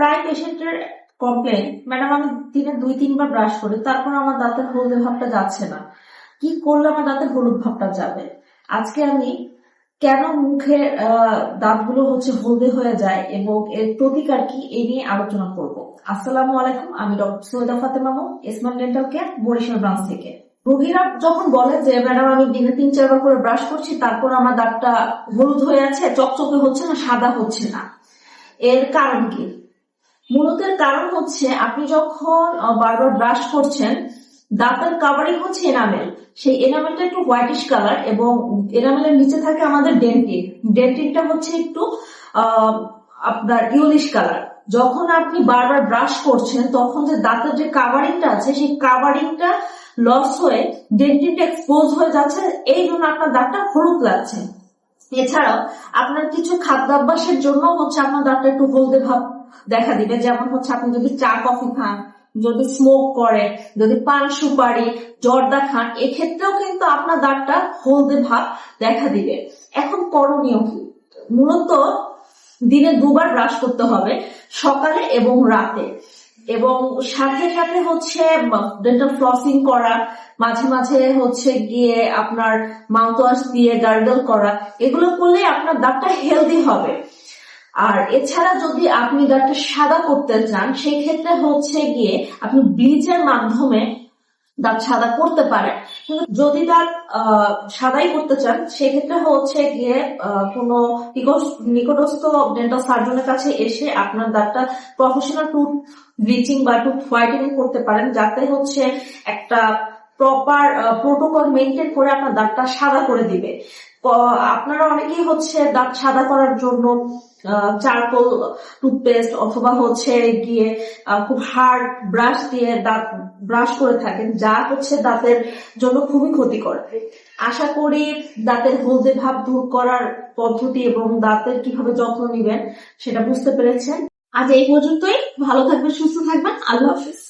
প্রায় পেশেন্টের complain madam আমি দিনে দুই তিনবার ব্রাশ করি তারপর আমার দাঁতের হলদে ভাবটা যাচ্ছে না। কি করলে আমার দাঁতের হলুদ ভাবটা যাবে? আজকে আমি কেন আহ, দাঁতগুলো হচ্ছে হলদে হয়ে যায় এবং এর প্রতিকার কি এই নিয়ে আলোচনা করব। আসসালামু আলাইকুম আমি ডক্টর সৈয়দা ফাতেমা মো smart dental care Barishal branch থেকে। রোগীরা যখন বলে যে ম্যাডাম আমি দিনে তিন চারবার করে ব্রাশ করছি তারপর আমার দাঁতটা হলুদ হয়ে আছে চকচকে হচ্ছে না সাদা হচ্ছে না। এর কারণ কি? মূলত কারণ হচ্ছে আপনি যখন বারবার ব্রাশ করছেন, দাঁতের কাভারিং হচ্ছে এনামেল সেই এনামেলটা একটু হোয়াইটিশ কালার এবং এনামেলের নিচে থাকে আমাদের ডেন্টিন ডেন্টিনটা হচ্ছে একটু আপনার ইউলিশ কালার যখন আপনি বারবার ব্রাশ করছেন, তখন যে দাঁতের যে কাভারিংটা আছে, সেই কাভারিংটা লস হয়ে ডেন্টিনটা এক্সপোজ হয়ে যাচ্ছে। এই জন্য আপনার দাঁতটা হলুদ লাগছে। এছাড়াও, আপনার কিছু খাদ্যাভ্যাসের জন্য হচ্ছে আপনার দাঁতটা একটু হলদে ভাব দেখা দিবে। যেমন হচ্ছে আপনি যদি চা, কফি খান, যদি স্মোক করে, যদি পান সুপারি, জর্দা খান, এক্ষেত্রেও কিন্তু আপনার দাঁতটা হলদে ভাব দেখা দিবে। এখন করণীয় কি? মূলত দিনে দুবার ব্রাশ করতে হবে, সকালে এবং রাতে। এবং সাথে সাথে হচ্ছে ডেন্টাল ফ্লসিং করা, মাঝে মাঝে হচ্ছে গিয়ে আপনার মাউথ ওয়াশ দিয়ে গার্গল করা, এগুলো করলে আপনার দাঁতটা হেলদি হবে। আর এছাড়া যদি আপনি দাঁতটা সাদা করতে চান সেই ক্ষেত্রে হচ্ছে গিয়ে আপনি ব্লিচের মাধ্যমে দাঁত সাদা করতে পারেন। কিন্তু যদি দাঁত সাদাই করতে চান, সেক্ষেত্রে হচ্ছে গিয়ে কোনো নিকট- নিকটস্থ ডেন্টাল সার্জনের কাছে এসে আপনার দাঁতটা প্রফেশনাল টুথ ব্লিচিং বা টুথ হোয়াইটেনিং করতে পারেন, যাতে হচ্ছে একটা প্রপার প্রোটোকল মেনটেন করে আপনার দাঁতটা সাদা করে দিবে। আপনারা অনেকেই হচ্ছে দাঁত সাদা করার জন্য চারকোল টুথপেস্ট অথবা হচ্ছে গিয়ে খুব হার্ড ব্রাশ দিয়ে দাঁত ব্রাশ করে থাকেন, যা হচ্ছে দাঁতের জন্য খুবই ক্ষতিকর। আশা করি দাঁতের হলদে ভাব দূর করার পদ্ধতি এবং দাঁতের কীভাবে যত্ন নেবেন, সেটা বুঝতে পেরেছেন। আজ এই পর্যন্তই। ভালো থাকবেন, সুস্থ থাকবেন। আল্লাহ হাফিজ।